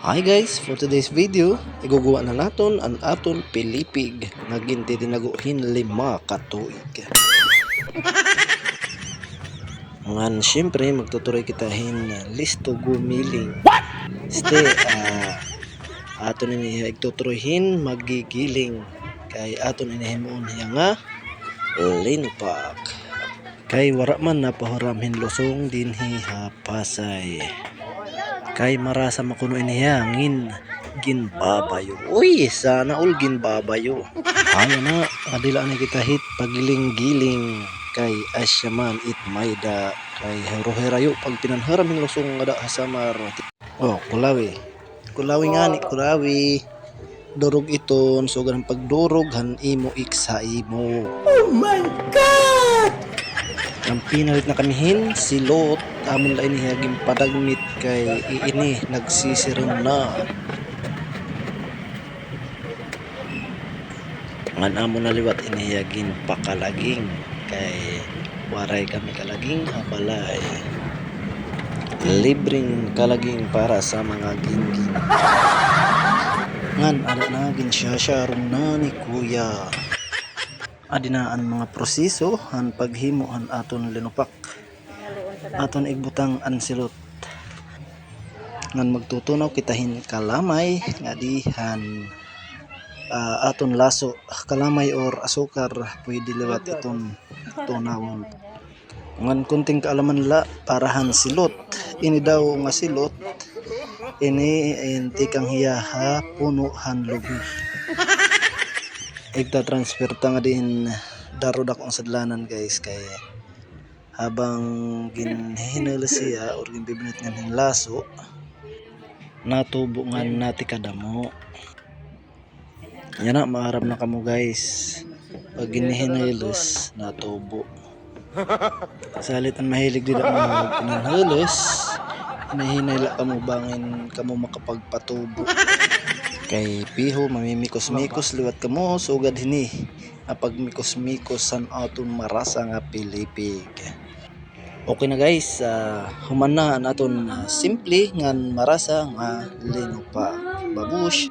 Hi guys, for today's video, iguguwa na naton ang aton pilipig nga ginti dinaguhin lima ka tuig. Ngan syempre magtutuloy kita hin listo gumiling. What? Ste ah aton ini igtuturoyhin magigiling kay aton ini himuon hiya nga linpak. Kay wara man napahuramhin lusong dinhi hapasay kay marasa makuno iniya ngin ginbabayo. Uy sana all ginbabayo. Ayo na adila ni kita hit pagiling-giling. Kay asyaman it mayda kay hero-herayo pag pinanharam yung lusong nga da hasamar oh kulawi. Kulawi nga ni kulawi. Durog iton so ganang pagdurog han imo iksa imo ang pinalit na kamihin, si Lot, amon la ini haging padagmit kay iini nagsisirin na. Ngan amon na liwat ini haging pakalaging kay waray kami kalaging abalay. Libreng kalaging para sa mga gingging. Ngan ada na siya na ni kuya adinaan mga proseso han paghimo han aton linupak. Aton igbutang ansilot ngan magtutunaw kitahin kalamay nga dihan ah, aton laso. Kalamay or asukar pwede liwat iton tunawon. Ngan kunting kaalaman la parahan silot. Ini daw nga silot ini inti kang hiya ha puno han lubi igta transfer ta nga din darod akong sadlanan guys kay habang ginhinala siya or ginbibinit nga ng laso natubo nga nati kadamo. Yan na maharap na kamo guys. Pag ginhinalas natubo. Salit ang mahilig dila mga pinanhalas hinahinala kamo bangin kamo makapagpatubo kay piho mamimikos-mikos liwat kamo sugad hini. Apag mikos-mikos san aton marasa nga pilipig okay na guys. Ah, human na ang aton ah, simple ngan marasa nga linupa babush